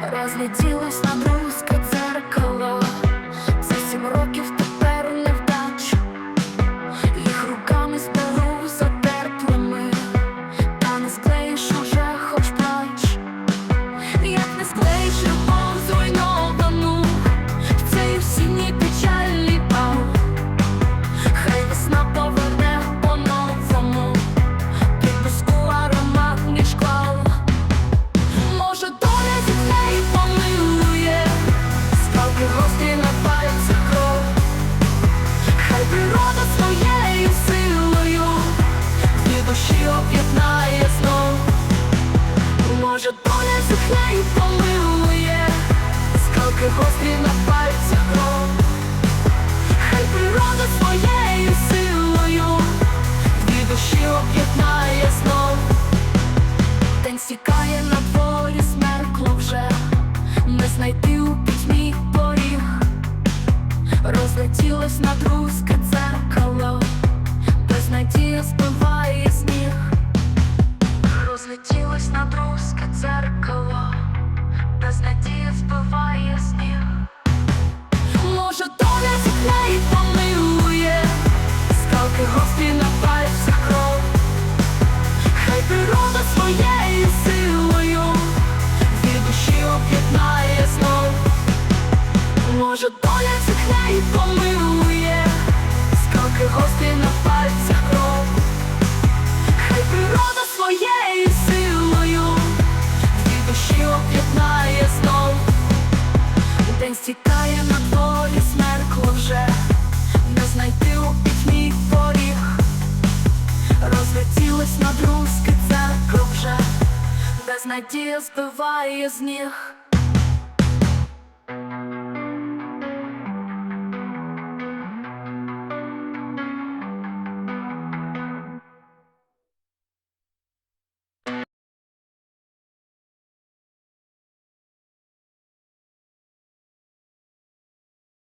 Розлетілось на друзке дзеркало Душі об'єднає Може доля зітхне і помилує Скалки гострі на пальцях кров. Хай природа своєю силою Дві душі об'єднає знов. День стікає на дворі, смеркло вже. Не знайти у пітьмі поріг. Розлетілось на друзке Може доля зітхне і помилує? Скалки гострі на пальцях Хай природа своєю силою душі об'єднає знов. Може доля зітхне і помилує? Скалки гострі на пальцях День стікає на дворі, смеркло вже. Не знайти у пітьмі поріг. Розлетілось над руски церкви вже. Без надії збиває з ніг